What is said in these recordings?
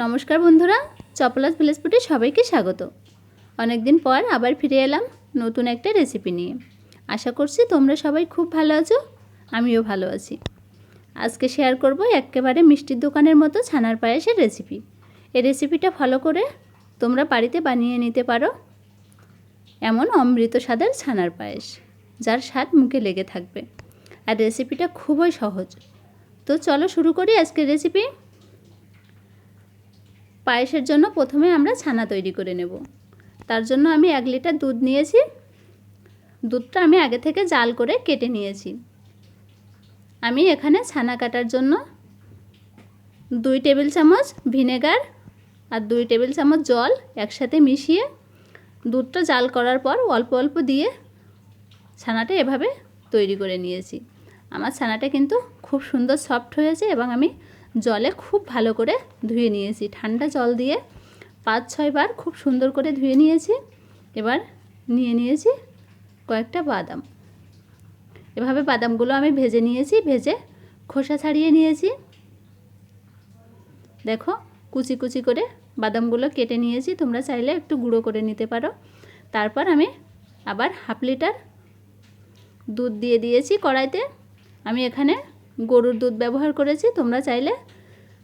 নমস্কার বন্ধুরা, চপলাস ভিলেজ ফুটে সবাইকে স্বাগত। অনেক দিন পর আবার ফিরে এলাম নতুন একটা রেসিপি নিয়ে। আশা করছি তোমরা সবাই খুব ভালো আছো, আমিও ভালো আছি। আজকে শেয়ার করব একেবারে মিষ্টির দোকানের মতো ছানার পায়েসের রেসিপি এই রেসিপিটা ফলো করে তোমরা বাড়িতে বানিয়ে নিতে পারো এমন অমৃত স্বাদের ছানার পায়েস, যার স্বাদ মুখে লেগে থাকবে। আর রেসিপিটা খুবই সহজ। তো চলো শুরু করি আজকের রেসিপি পায়েসের জন্য প্রথমে আমরা ছানা তৈরি করে নেব। তার জন্য আমি এক লিটার দুধ নিয়েছি। দুধটা আমি আগে থেকে জাল করে কেটে নিয়েছি। আমি এখানে ছানা কাটার জন্য দুই টেবিল চামচ ভিনেগার আর দুই টেবিল চামচ জল একসাথে মিশিয়ে দুধটা জাল করার পর অল্প অল্প দিয়ে ছানাটা এভাবে তৈরি করে নিয়েছি। আমার ছানাটা কিন্তু খুব সুন্দর সফট হয়েছে এবং আমি জলে খুব ভালো করে ধুয়ে নিয়েছি। ঠান্ডা জল দিয়ে পাঁচ ছয়বার খুব সুন্দর করে ধুয়ে নিয়েছি। এবার নিয়ে নিয়েছি কয়েকটা বাদাম। এভাবে বাদামগুলো আমি ভেজে নিয়েছি, ভেজে খোসা ছাড়িয়ে নিয়েছি। দেখো, কুচি কুচি করে বাদামগুলো কেটে নিয়েছি। তোমরা চাইলে একটু গুঁড়ো করে নিতে পারো। তারপর আমি আবার হাফ লিটার দুধ দিয়ে দিয়েছি কড়াইতে। আমি এখানে গরুর দুধ ব্যবহার করেছি, তোমরা চাইলে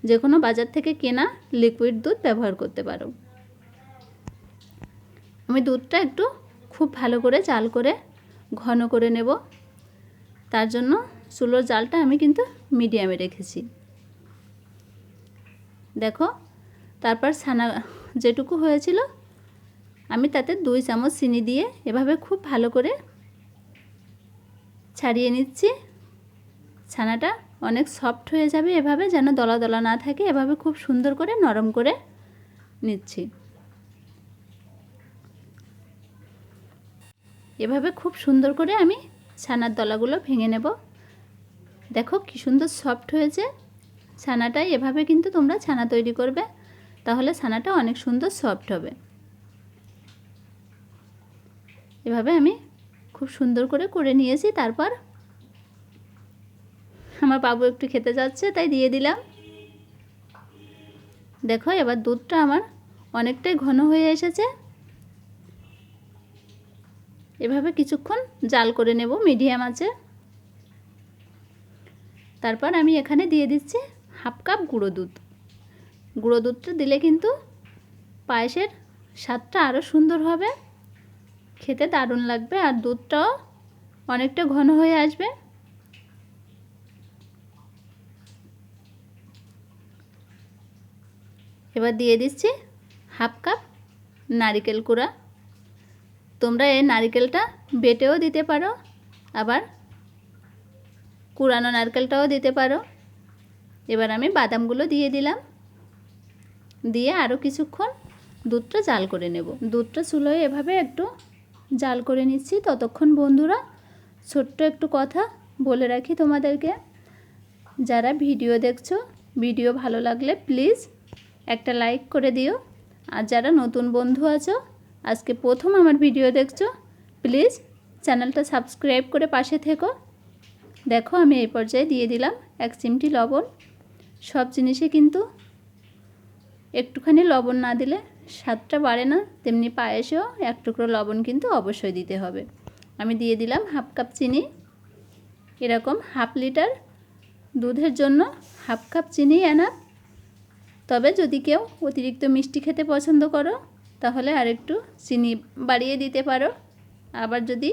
যে কোনো বাজার থেকে কেনা লিকুইড দুধ ব্যবহার করতে পারো। আমি দুধটা একটু খুব ভালো করে জাল করে ঘন করে নেব। তার জন্য চুলোর জালটা আমি কিন্তু মিডিয়ামে রেখেছি। দেখো, তারপর ছানা যেটুকু হয়েছিল, আমি তাতে দুই চামচ চিনি দিয়ে এভাবে খুব ভালো করে ছাড়িয়ে নিচ্ছি। ছানাটা অনেক সফট হয়ে যাবে, এভাবে যেন দলা দলা না থাকে, এভাবে খুব সুন্দর করে, নরম করে নিচ্ছি। এভাবে খুব সুন্দর করে আমি ছানার দলাগুলো ভেঙে নেব। দেখো কি সুন্দর সফট হয়েছে। ছানাটা এভাবে কিন্তু তোমরা ছানা তৈরি করবে, তাহলে ছানাটা অনেক সুন্দর সফট হবে। এভাবে আমি খুব সুন্দর করে করে নিয়েছি, তারপর আমার বাবু একটু খেতে যাচ্ছে, তাই দিয়ে দিলাম। দেখো, এবার দুধটা আমার অনেকটাই ঘন হয়ে এসেছে। এভাবে কিছুক্ষণ জাল করে নেব, মিডিয়াম আছে। তারপর আমি এখানে দিয়ে দিচ্ছি হাফ কাপ গুঁড়ো দুধ। গুঁড়ো দুধটা দিলে কিন্তু পায়েসের স্বাদটা আরও সুন্দর হবে। খেতে দারুণ লাগবে আর দুধটাও অনেকটা ঘন হয়ে আসবে। এবার দিয়ে দিচ্ছি হাফ কাপ নারিকেল কুড়া। তোমরা এই নারিকেলটা বেটেও দিতে পারো, আবার কুড়ানো নারকেলটাও দিতে পারো। এবার আমি বাদামগুলো দিয়ে দিলাম। দিয়ে আরও কিছুক্ষণ দুধটা জাল করে নেব। দুধটা চুলোয় এভাবে একটু জাল করে নিচ্ছি। ততক্ষণ বন্ধুরা, ছোট্ট একটু কথা বলে রাখি তোমাদেরকে। যারা ভিডিও দেখছ, ভিডিও ভালো লাগলে প্লিজ একটা লাইক করে দিও। আর যারা নতুন বন্ধু আছো, আজকে প্রথম আমার ভিডিও দেখছ প্লিজ চ্যানেলটা সাবস্ক্রাইব করে পাশে থেকো। দেখো, আমি এই পর্যায়ে দিয়ে দিলাম এক চিমটি লবণ। সব জিনিসে কিন্তু একটুখানি লবণ না দিলে স্বাদটা বাড়ে না। তেমনি পায়েসেও এক টুকরো লবণ কিন্তু অবশ্যই দিতে হবে। আমি দিয়ে দিলাম হাফ কাপ চিনি। এরকম হাফ লিটার দুধের জন্য হাফ কাপ চিনি আনা তবে যদি কেউ অতিরিক্ত মিষ্টি খেতে পছন্দ করো, তাহলে আরেকটু চিনি বাড়িয়ে দিতে পারো। আবার যদি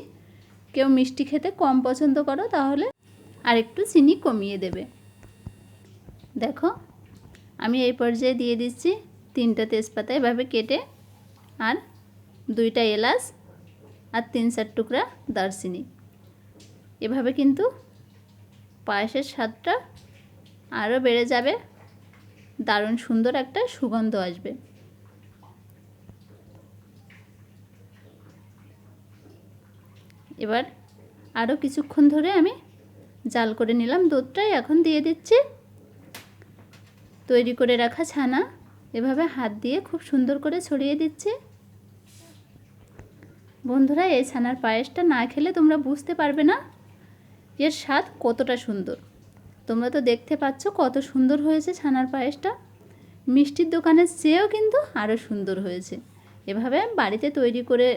কেউ মিষ্টি খেতে কম পছন্দ করো, তাহলে আরেকটু চিনি কমিয়ে দেবে। দেখো, আমি এই পর্যায়ে দিয়ে দিচ্ছি তিনটা তেজপাতা এভাবে কেটে, আর দুইটা এলাচ আর তিন চার টুকরা দারচিনি। এভাবে কিন্তু পায়েসের স্বাদটা আরও বেড়ে যাবে। দারুণ সুন্দর একটা সুগন্ধ আসবে। এবার আরও কিছুক্ষণ ধরে আমি জাল করে নিলাম দুধটাই। এখন দিয়ে দিচ্ছি তৈরি করে রাখা ছানা। এভাবে হাত দিয়ে খুব সুন্দর করে ছড়িয়ে দিচ্ছি। বন্ধুরা, এই ছানার পায়েসটা না খেলে তোমরা বুঝতে পারবে না এর স্বাদ কতটা সুন্দর। তোমরা তো দেখতে পাচ্ছ কত সুন্দর হয়েছে ছানার পায়েসটা। মিষ্টির দোকানের চেয়েও কিন্তু আরও সুন্দর হয়েছে। এভাবে বাড়িতে তৈরি করে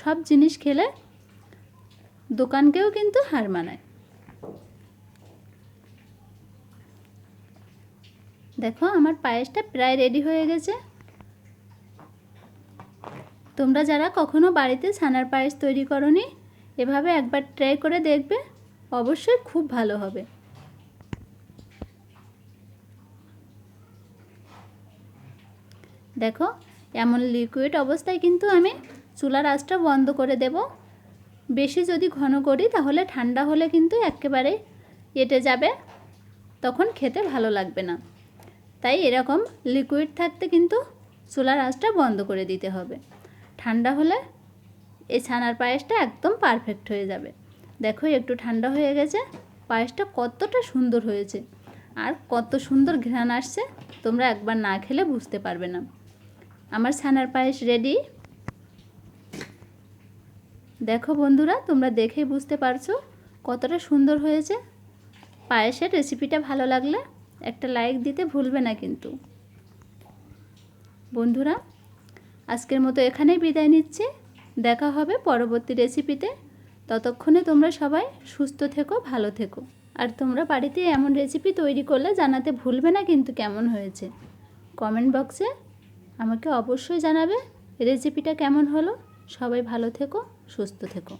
সব জিনিস খেলে দোকানকেও কিন্তু হার মানায়। দেখো, আমার পায়েসটা প্রায় রেডি হয়ে গেছে। তোমরা যারা কখনো বাড়িতে ছানার পায়েস তৈরি করনি, এভাবে একবার ট্রাই করে দেখবে, অবশ্যই খুব ভালো হবে। দেখো, এমন লিকুইড অবস্থায় কিন্তু আমি চুলার আঁচটা বন্ধ করে দেব। বেশি যদি ঘন করি তাহলে ঠান্ডা হলে কিন্তু একেবারে এটে যাবে, তখন খেতে ভালো লাগবে না। তাই এরকম লিকুইড থাকতে কিন্তু চুলার আঁচটা বন্ধ করে দিতে হবে। ঠান্ডা হলে এই ছানার পায়েসটা একদম পারফেক্ট হয়ে যাবে। দেখো, একটু ঠান্ডা হয়ে গেছে, পায়েসটা কতটা সুন্দর হয়েছে। আর কত সুন্দর ঘ্রাণ আসছে, তোমরা একবার না খেলে বুঝতে পারবে না। আমার ছানার পায়েস রেডি দেখো বন্ধুরা, তোমরা দেখেই বুঝতে পারছ কতটা সুন্দর হয়েছে। পায়েসের রেসিপিটা ভালো লাগলে একটা লাইক দিতে ভুলবে না কিন্তু। বন্ধুরা, আজকের মতো এখানেই বিদায় নিচ্ছি। দেখা হবে পরবর্তী রেসিপিতে ততক্ষণে তোমরা সবাই সুস্থ থেকো, ভালো থেকো। আর তোমরা বাড়িতে এমন রেসিপি তৈরি করলে জানাতে ভুলবে না কিন্তু কেমন হয়েছে। কমেন্ট বক্সে আমাকে অবশ্যই জানাবে। রেসিপিটা কেমন হলো? সবাই ভালো থেকো সুস্থ থেকো।